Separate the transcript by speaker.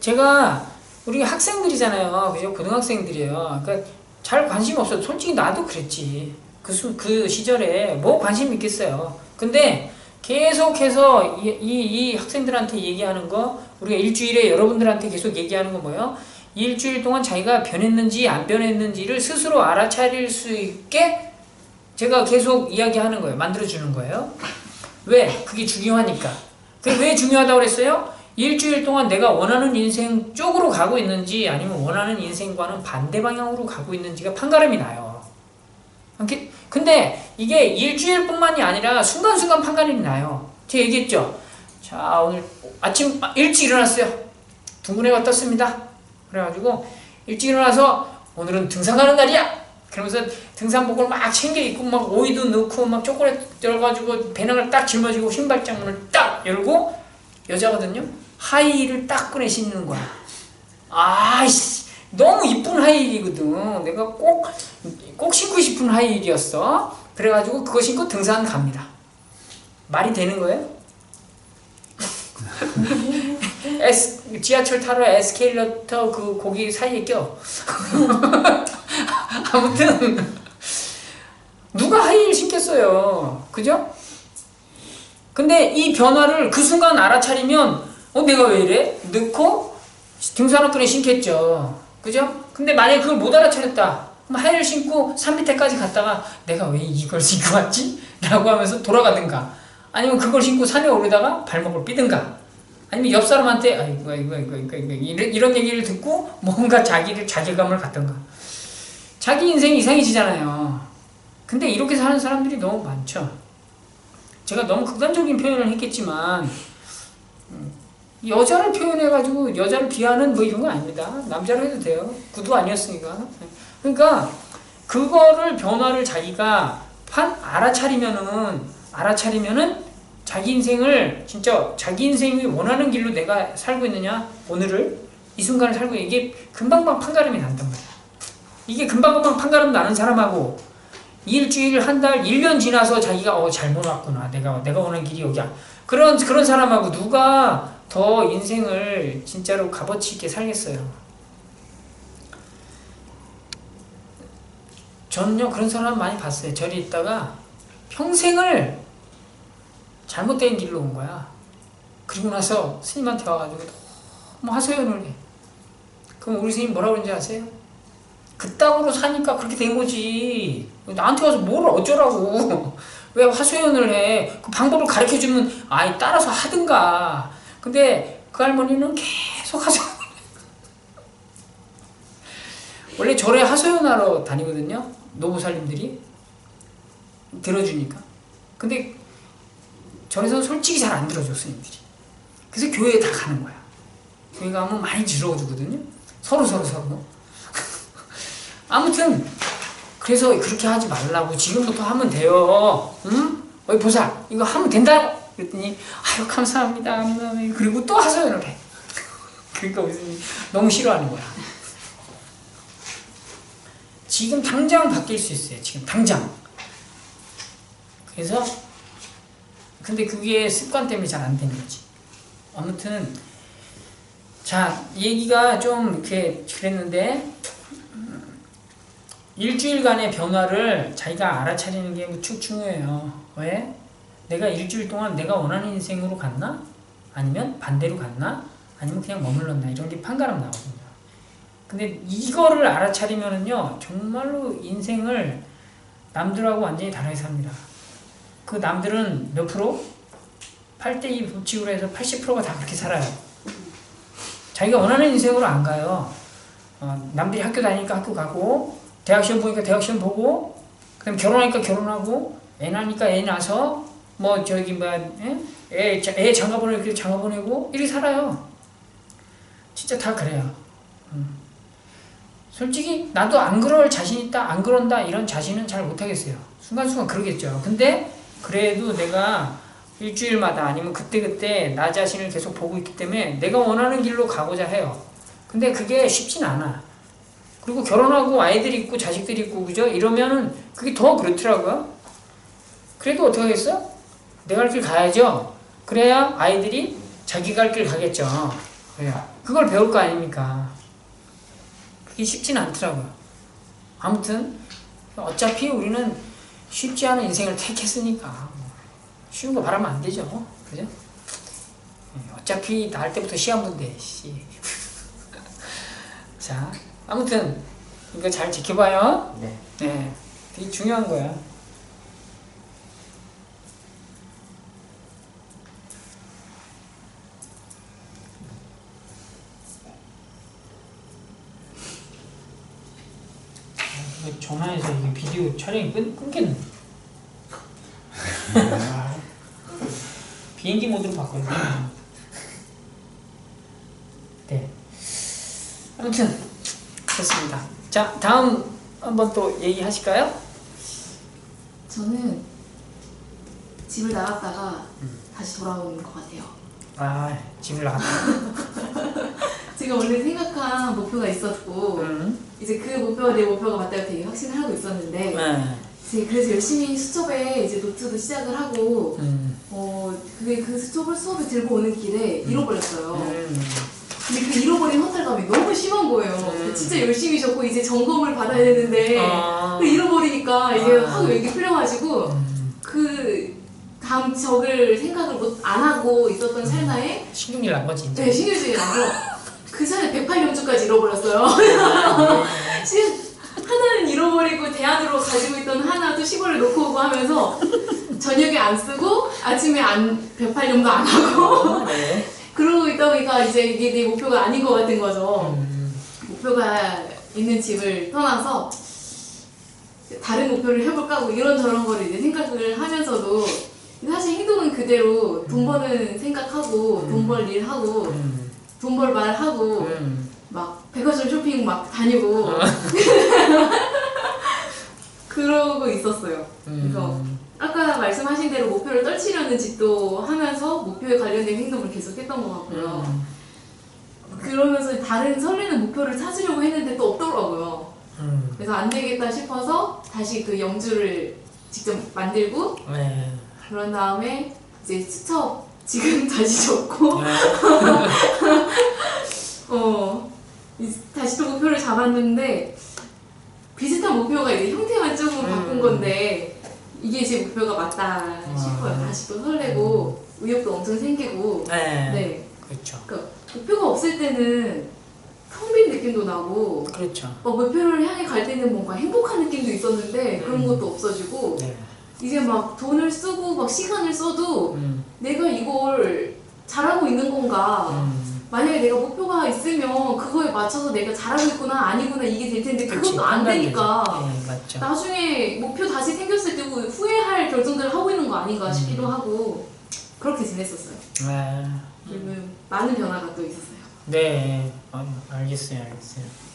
Speaker 1: 제가 우리 학생들이잖아요. 그죠? 고등학생들이에요. 그러니까 잘 관심 없어. 솔직히 나도 그랬지. 그, 수, 그 시절에 뭐 관심 있겠어요. 근데 계속해서 이, 이, 이 학생들한테 얘기하는 거 우리가 일주일에 여러분들한테 계속 얘기하는 거 뭐예요? 일주일 동안 자기가 변했는지 안 변했는지를 스스로 알아차릴 수 있게 제가 계속 이야기하는 거예요. 만들어주는 거예요. 왜? 그게 중요하니까. 그게 왜 중요하다고 그랬어요? 일주일 동안 내가 원하는 인생 쪽으로 가고 있는지 아니면 원하는 인생과는 반대 방향으로 가고 있는지가 판가름이 나요. 근데 이게 일주일뿐만이 아니라 순간순간 판가름이 나요. 제가 얘기했죠. 자 오늘 아침 일찍 일어났어요. 둥근해가 떴습니다. 그래가지고 일찍 일어나서 오늘은 등산 가는 날이야. 그러면서 등산복을 막 챙겨 입고 막 오이도 넣고 막 초콜릿 열어가지고 배낭을 딱 짊어지고 신발장문을 딱 열고 여자거든요. 하이힐을 딱 꺼내 신는 거야. 아이씨 너무 이쁜 하이힐이거든. 내가 꼭 꼭 신고 싶은 하이힐이었어. 그래가지고 그거 신고 등산 갑니다. 말이 되는 거예요? 에스, 지하철 타러 에스케일러터 그 거기 사이에 껴. 아무튼 누가 하이힐 신겠어요. 그죠? 근데 이 변화를 그 순간 알아차리면 어 내가 왜 이래? 넣고 등산화끈에 신겠죠. 그죠? 근데 만약에 그걸 못 알아차렸다. 그럼 하이힐 신고 산 밑에까지 갔다가 내가 왜 이걸 신고 왔지? 라고 하면서 돌아가든가 아니면 그걸 신고 산에 오르다가 발목을 삐든가 아니면 옆 사람한테 아이고 아이고 아이고 아이고, 아이고 이런, 이런 얘기를 듣고 뭔가 자기를 자괴감을 갖던가 자기 인생이 이상해지잖아요. 근데 이렇게 사는 사람들이 너무 많죠. 제가 너무 극단적인 표현을 했겠지만 음, 여자를 표현해가지고 여자를 비하는 뭐 이런 거 아닙니다. 남자로 해도 돼요. 구두 아니었으니까. 그러니까 그거를 변화를 자기가 판 알아차리면은 알아차리면은 자기 인생을 진짜 자기 인생이 원하는 길로 내가 살고 있느냐 오늘을 이 순간을 살고 있- 이게 금방금방 판가름이 난단 말이야. 이게 금방금방 판가름 나는 사람하고 일주일, 한 달, 1년 지나서 자기가 어 잘못 왔구나. 내가 내가 오는 길이 여기야. 그런 그런 사람하고 누가 더 인생을 진짜로 값어치 있게 살겠어요. 저는요 그런 사람 많이 봤어요. 절에 있다가 평생을 잘못된 길로 온 거야. 그리고 나서 스님한테 와가지고 너무 하소연을 해. 그럼 우리 스님 뭐라고 그러는지 아세요? 그땅으로 사니까 그렇게 된 거지. 나한테 와서 뭘 어쩌라고. 왜 하소연을 해? 그 방법을 가르쳐 주면 아이 따라서 하든가. 근데 그 할머니는 계속 하소연. 원래 절에 하소연하러 다니거든요. 노부살님들이 들어주니까. 근데 절에서는 솔직히 잘 안 들어줘 스님들이. 그래서 교회에 다 가는 거야. 교회 가면 많이 들어주거든요. 서로 서로 서로. 아무튼 그래서 그렇게 하지 말라고 지금부터 하면 돼요. 응? 어이 보살 이거 하면 된다고 그랬더니 아유 감사합니다. 그리고 또 하소연을 해. 그러니까 무슨 너무 싫어하는 거야. 지금 당장 바뀔 수 있어요. 지금 당장. 그래서 근데 그게 습관 때문에 잘 안 되는 거지. 아무튼 자 얘기가 좀 이렇게 그랬는데 일주일간의 변화를 자기가 알아차리는 게 무척 중요해요. 왜? 내가 일주일 동안 내가 원하는 인생으로 갔나? 아니면 반대로 갔나? 아니면 그냥 머물렀나? 이런 게 판가름 나거든요. 근데 이거를 알아차리면은요, 정말로 인생을 남들하고 완전히 다르게 삽니다. 그 남들은 몇 프로? 8대2 법칙으로 해서 80%가 다 그렇게 살아요. 자기가 원하는 인생으로 안 가요. 어, 남들이 학교 다니니까 학교 가고, 대학 시험 보니까 대학 시험 보고 그다음 결혼하니까 결혼하고 애 낳으니까 애 낳아서 뭐 저기 뭐애 애 장가 보내고 장가 보내고 이렇게 살아요. 진짜 다 그래요. 음. 솔직히 나도 안 그럴 자신 있다 안 그런다 이런 자신은 잘 못하겠어요. 순간순간 그러겠죠. 근데 그래도 내가 일주일마다 아니면 그때그때 나 자신을 계속 보고 있기 때문에 내가 원하는 길로 가고자 해요. 근데 그게 쉽진 않아. 그리고 결혼하고 아이들이 있고 자식들이 있고 그죠? 이러면은 그게 더 그렇더라고요. 그래도 어떻게 하겠어? 내 갈 길 가야죠. 그래야 아이들이 자기 갈 길 가겠죠. 예, 그걸 배울 거 아닙니까? 그게 쉽진 않더라고요. 아무튼 어차피 우리는 쉽지 않은 인생을 택했으니까 뭐 쉬운 거 바라면 안 되죠. 그죠? 예, 어차피 나을 때부터 시험 본대. 씨. 자, 아무튼 이거 잘 지켜봐요.
Speaker 2: 네.
Speaker 1: 네, 되게 중요한 거야. 전화해서 이게 비디오 촬영이 끊, 끊겠네. 비행기 모드로 바꿨네. 네. 아무튼 됐습니다. 자, 다음 한번 또 얘기하실까요?
Speaker 3: 저는 집을 나갔다가 다시 돌아오는 것 같아요.
Speaker 1: 아, 집을 나갔다.
Speaker 3: 제가 원래 생각한 목표가 있었고
Speaker 1: 음.
Speaker 3: 이제 그 목표가 내 목표가 맞다고 되게 확신을 하고 있었는데
Speaker 1: 네.
Speaker 3: 이제 그래서 열심히 수첩에 이제 노트도 시작을 하고
Speaker 1: 음.
Speaker 3: 어 그게 그 수첩을 수업에 들고 오는 길에 잃어버렸어요.
Speaker 1: 음.
Speaker 3: 근데 그 잃어버린 허탈감이 너무 심한 거예요.
Speaker 1: 음.
Speaker 3: 진짜 열심히 적고 이제 점검을 받아야 되는데
Speaker 1: 아.
Speaker 3: 그 잃어버리니까 이게
Speaker 1: 아.
Speaker 3: 확 여기 풀려가지고
Speaker 1: 음.
Speaker 3: 그 다음 적을 생각을 못 안 하고 있었던 찰나에
Speaker 1: 신경질 난 거지.
Speaker 3: 네, 신유주의 나서 그 전에 108년주까지 잃어버렸어요. 시- 하나는 잃어버리고 대안으로 가지고 있던 하나도 시골에 놓고 오고 하면서 저녁에 안 쓰고 아침에 안 108년도 안 하고
Speaker 1: 네.
Speaker 3: 그러고 있다 보니까 이제 이게 내 목표가 아닌 것 같은 거죠.
Speaker 1: 음.
Speaker 3: 목표가 있는 집을 떠나서 다른 목표를 해볼까 하고 이런저런 거를 이제 생각을 하면서도 사실 행동은 그대로 돈 버는 생각하고 돈 벌 일 하고
Speaker 1: 음.
Speaker 3: 돈벌말 하고
Speaker 1: 음.
Speaker 3: 막 백화점 쇼핑 막 다니고 그러고 있었어요. 그래서
Speaker 1: 음.
Speaker 3: 아까 말씀하신 대로 목표를 떨치려는 짓도 하면서 목표에 관련된 행동을 계속했던 것 같고요.
Speaker 1: 음.
Speaker 3: 그러면서 다른 설레는 목표를 찾으려고 했는데 또 없더라고요.
Speaker 1: 음.
Speaker 3: 그래서 안 되겠다 싶어서 다시 그 영주를 직접 만들고
Speaker 1: 네.
Speaker 3: 그런 다음에 이제 수첩 지금 다시 적고
Speaker 1: 네.
Speaker 3: 어 이- 다시 또 목표를 잡았는데 비슷한 목표가 이제 형태만 조금
Speaker 1: 음.
Speaker 3: 바꾼 건데 이게 제 목표가 맞다 싶어요.
Speaker 1: 아.
Speaker 3: 다시 또 설레고 의욕도 엄청 생기고
Speaker 1: 네.
Speaker 3: 네
Speaker 1: 그렇죠.
Speaker 3: 그러니까 목표가 없을 때는 텅빈 느낌도 나고
Speaker 1: 그렇죠.
Speaker 3: 막 목표를 향해 갈 때는 뭔가 행복한 느낌도 있었는데 그런
Speaker 1: 음.
Speaker 3: 것도 없어지고
Speaker 1: 네.
Speaker 3: 이제 막 돈을 쓰고 막 시간을 써도
Speaker 1: 음.
Speaker 3: 내가 이걸 잘하고 있는 건가
Speaker 1: 음.
Speaker 3: 만약에 내가 목표가 있으면 그거에 맞춰서 내가 잘하고 있구나 아니구나 이게 될 텐데. 그것도 안
Speaker 1: 판단되죠.
Speaker 3: 되니까
Speaker 1: 네.
Speaker 3: 나중에 목표 다시 생겼을 때 후회할 결정들을 하고 있는 거 아닌가 싶기도
Speaker 1: 음.
Speaker 3: 하고 그렇게 지냈었어요
Speaker 1: 네.
Speaker 3: 그리고 많은 변화가 또 있었어요
Speaker 1: 네. 아, 알겠어요, 알겠어요.